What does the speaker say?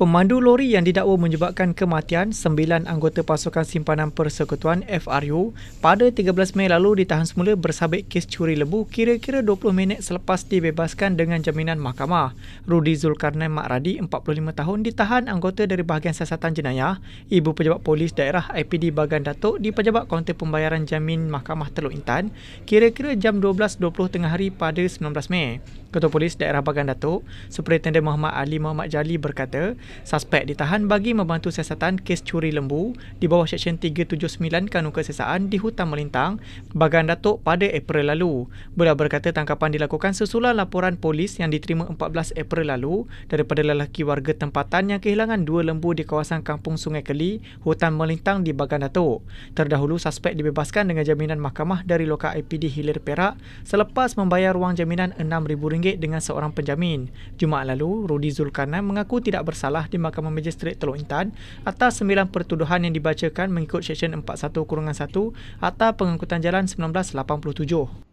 Pemandu lori yang didakwa menyebabkan kematian sembilan anggota pasukan simpanan persekutuan FRU pada 13 Mei lalu ditahan semula bersabit kes curi lembu kira-kira 20 minit selepas dibebaskan dengan jaminan mahkamah. Rudi Zulkarnain Makradi, 45 tahun, ditahan anggota dari bahagian siasatan jenayah, Ibu Pejabat Polis Daerah IPD Bagan Datuk di Pejabat Kaunter Pembayaran Jamin Mahkamah Teluk Intan kira-kira jam 12.20 tengah hari pada 19 Mei. Ketua Polis Daerah Bagan Datuk, Superintendent Muhammad Ali Muhammad Jali berkata, suspek ditahan bagi membantu siasatan kes curi lembu di bawah Seksyen 379 Kanun Kesesaan di Hutan Melintang, Bagan Datuk pada April lalu. Beliau berkata tangkapan dilakukan sesudah laporan polis yang diterima 14 April lalu daripada lelaki warga tempatan yang kehilangan dua lembu di kawasan Kampung Sungai Keli, Hutan Melintang di Bagan Datuk. Terdahulu, suspek dibebaskan dengan jaminan mahkamah dari lokal IPD Hilir Perak selepas membayar wang jaminan RM6,000 dengan seorang penjamin. Jumaat lalu, Rudi Zulkarnain mengaku tidak bersalah di Mahkamah Magistrate Teluk Intan atas sembilan pertuduhan yang dibacakan mengikut Seksyen 41-1 Atas Pengangkutan Jalan 1987.